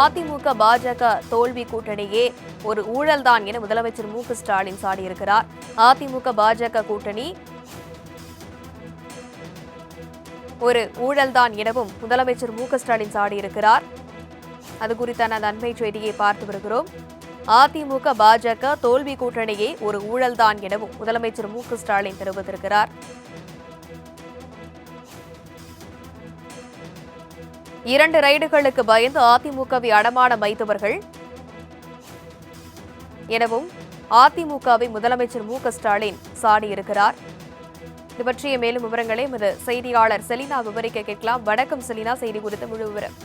அதிமுக பாஜக தோல்வி கூட்டணியே ஒரு ஊழல்தான் என முதலமைச்சர் மு ஸ்டாலின் சாடியிருக்கிறார். அதிமுக பாஜக கூட்டணி ஒரு ஊழல்தான் எனவும் முதலமைச்சர் மு ஸ்டாலின் சாடியிருக்கிறார். அது குறித்தான நன்மை செய்தியை பார்த்து வருகிறோம். அதிமுக பாஜக தோல்வி கூட்டணியே ஒரு ஊழல்தான் எனவும் முதலமைச்சர் மு ஸ்டாலின் தெரிவித்திருக்கிறார். இரண்டு ரைடுகளுக்கு பயந்து அதிமுகவை அடமானம் வைத்தவர்கள் எனவும் அதிமுகவை முதலமைச்சர் மு க ஸ்டாலின் சாடியிருக்கிறார். இது பற்றிய மேலும் விவரங்களை எமது செய்தியாளர் செலினா விவரிக்க கேட்கலாம். வணக்கம் செலினா. செய்தி குறித்த முழு விவரம்.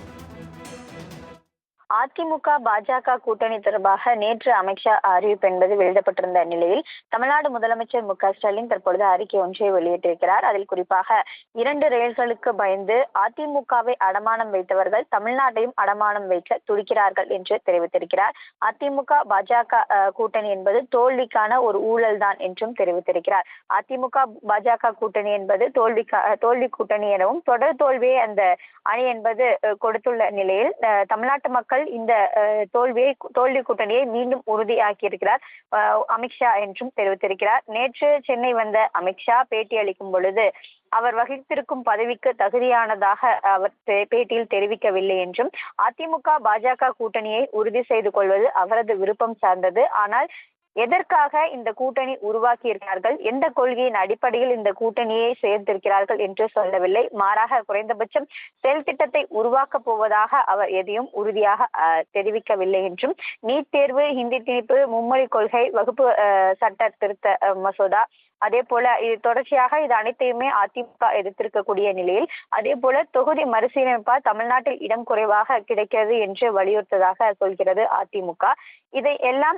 அதிமுக பாஜக கூட்டணி தொடர்பாக நேற்று அமித்ஷா அறிவிப்பு என்பது வெளியிடப்பட்டிருந்த நிலையில் தமிழ்நாடு முதலமைச்சர் மு க ஸ்டாலின் தற்பொழுது அறிக்கை ஒன்றை வெளியிட்டிருக்கிறார். அதில் குறிப்பாக இரண்டு ரயில்களுக்கு பயந்து அதிமுகவை அடமானம் வைத்தவர்கள் தமிழ்நாட்டையும் அடமானம் வைக்க துடிக்கிறார்கள் என்று தெரிவித்திருக்கிறார். அதிமுக பாஜக கூட்டணி என்பது தோல்விக்கான ஒரு ஊழல் தான் என்றும் தெரிவித்திருக்கிறார். அதிமுக பாஜக கூட்டணி என்பது தோல்வி தோல்வி கூட்டணி எனவும் தொடர் தோல்வியை அந்த அணி என்பது கொடுத்துள்ள நிலையில் தமிழ்நாட்டு மக்கள் இந்த தோல்வியை தோல்வி கூட்டணியை மீண்டும் உறுதியாக்கியிருக்கிறார். அமித்ஷா என்றும் தெரிவித்திருக்கிறார். நேற்று சென்னை வந்த அமித்ஷா பேட்டி அளிக்கும் பொழுது அவர் வகித்திருக்கும் பதவிக்கு தகுதியானதாக அவர் பேட்டியில் தெரிவிக்கவில்லை என்றும் அதிமுக பாஜக கூட்டணியை உறுதி செய்து கொள்வது அவரது விருப்பம் சார்ந்தது. ஆனால் எதற்காக இந்த கூட்டணி உருவாக்கியிருக்கிறார்கள்? எந்த கொள்கையின் அடிப்படையில் இந்த கூட்டணியை சேர்ந்திருக்கிறார்கள் என்று சொல்லவில்லை. மாறாக குறைந்தபட்சம் செயல் திட்டத்தை உருவாக்கப் போவதாக அவர் எதையும் உறுதியாக அஹ், தெரிவிக்கவில்லை என்றும் நீட் தேர்வு ஹிந்தி திணிப்பு மும்மொழி கொள்கை வகுப்பு அஹ், சட்ட திருத்த அஹ், மசோதா அதே போல இது தொடர்ச்சியாக இது அனைத்தையுமே அதிமுக எதிர்த்திருக்கக்கூடிய நிலையில் அதே போல தொகுதி மறுசீரமைப்பால் தமிழ்நாட்டில் இடம் குறைவாக கிடைக்கிறது என்று வலியுறுத்ததாக சொல்கிறது அதிமுக. இதை எல்லாம்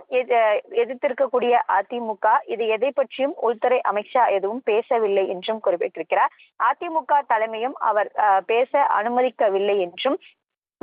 எதிர்த்திருக்கக்கூடிய அதிமுக இது எதை பற்றியும் உள்துறை அமித்ஷா எதுவும் பேசவில்லை என்றும் குறிப்பிட்டிருக்கிறார். அதிமுக தலைமையும் அவர் அஹ், பேச அனுமதிக்கவில்லை என்றும்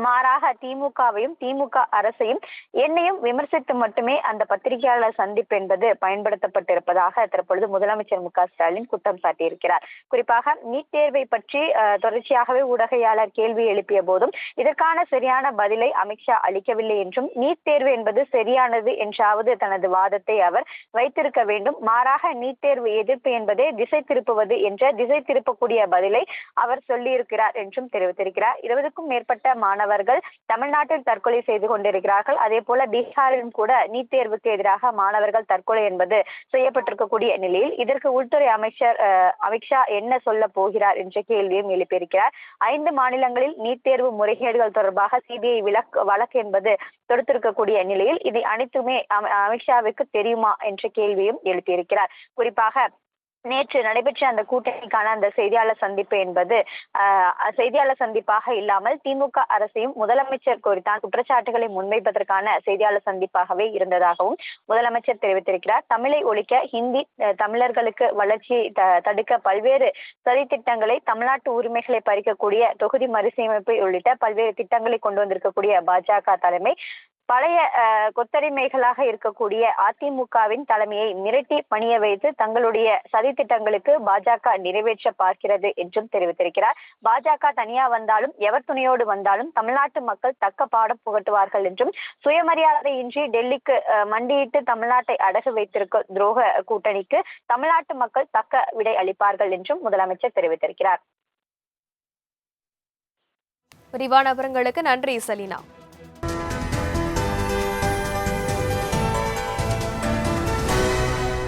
மாறாக திமுகவையும் திமுக அரசையும் என்னையும் விமர்சித்து மட்டுமே அந்த பத்திரிகையாளர் சந்திப்பு என்பது பயன்படுத்தப்பட்டிருப்பதாக தற்பொழுது முதலமைச்சர் மு க ஸ்டாலின் குற்றம் சாட்டியிருக்கிறார். குறிப்பாக நீட் தேர்வை பற்றி தொடர்ச்சியாகவே ஊடகையாளர் கேள்வி எழுப்பிய போதும் இதற்கான சரியான பதிலை அமித்ஷா அளிக்கவில்லை என்றும் நீட் தேர்வு என்பது சரியானது என்றாவது தனது வாதத்தை அவர் வைத்திருக்க வேண்டும். மாறாக நீட் தேர்வு எதிர்ப்பு என்பதே திசை திருப்புவது என்ற திசை திருப்பக்கூடிய பதிலை அவர் சொல்லியிருக்கிறார் என்றும் தெரிவித்திருக்கிறார். இருபதுக்கும் மேற்பட்ட மாணவர் மாணவர்கள் தமிழ்நாட்டில் தற்கொலை செய்து கொண்டிருக்கிறார்கள். அதே போல பீகாரிலும் கூட நீட் தேர்வுக்கு எதிராக மாணவர்கள் தற்கொலை என்பது செய்யப்பட்டிருக்கக்கூடிய நிலையில் இதற்கு உள்துறை அமைச்சர் அமித்ஷா என்ன சொல்ல போகிறார் என்ற கேள்வியும் எழுப்பியிருக்கிறார். ஐந்து மாநிலங்களில் நீட் தேர்வு முறைகேடுகள் தொடர்பாக சிபிஐ விலக்கு வழக்கு என்பது தொடுத்திருக்கக்கூடிய நிலையில் இது அனைத்துமே அமித்ஷாவுக்கு தெரியுமா என்ற கேள்வியும் எழுப்பியிருக்கிறார். குறிப்பாக நேற்று நடைபெற்ற அந்த கூட்டணிக்கான அந்த செய்தியாளர் சந்திப்பு என்பது செய்தியாளர் சந்திப்பாக இல்லாமல் திமுக அரசையும் முதலமைச்சர் குறித்தான் குற்றச்சாட்டுகளை முன்வைப்பதற்கான செய்தியாளர் சந்திப்பாகவே இருந்ததாகவும் முதலமைச்சர் தெரிவித்திருக்கிறார். தமிழை ஒழிக்க ஹிந்தி தமிழர்களுக்கு வளர்ச்சியை த- தடுக்க பல்வேறு சதித்திட்டங்களை தமிழ்நாட்டு உரிமைகளை பறிக்கக்கூடிய தொகுதி மறுசீரமைப்பு உள்ளிட்ட பல்வேறு திட்டங்களை கொண்டு வந்திருக்கக்கூடிய பாஜக தலைமை பழைய கொத்தடிமைகளாக இருக்கக்கூடிய அதிமுகவின் தலைமையை மிரட்டி பணிய வைத்து தங்களுடைய சதித்திட்டங்களுக்கு பாஜக நிறைவேற்ற பார்க்கிறது என்றும் தெரிவித்திருக்கிறார். பாஜக தனியா வந்தாலும் எவர் துணையோடு வந்தாலும் தமிழ்நாட்டு மக்கள் தக்க பாடம் புகட்டுவார்கள் என்றும் சுயமரியாதையின்றி டெல்லிக்கு மண்டியிட்டு தமிழ்நாட்டை அடகு வைத்திருக்க துரோக கூட்டணிக்கு தமிழ்நாட்டு மக்கள் தக்க விடை அளிப்பார்கள் என்றும் முதலமைச்சர் தெரிவித்திருக்கிறார். விரிவான நன்றி சலீனா.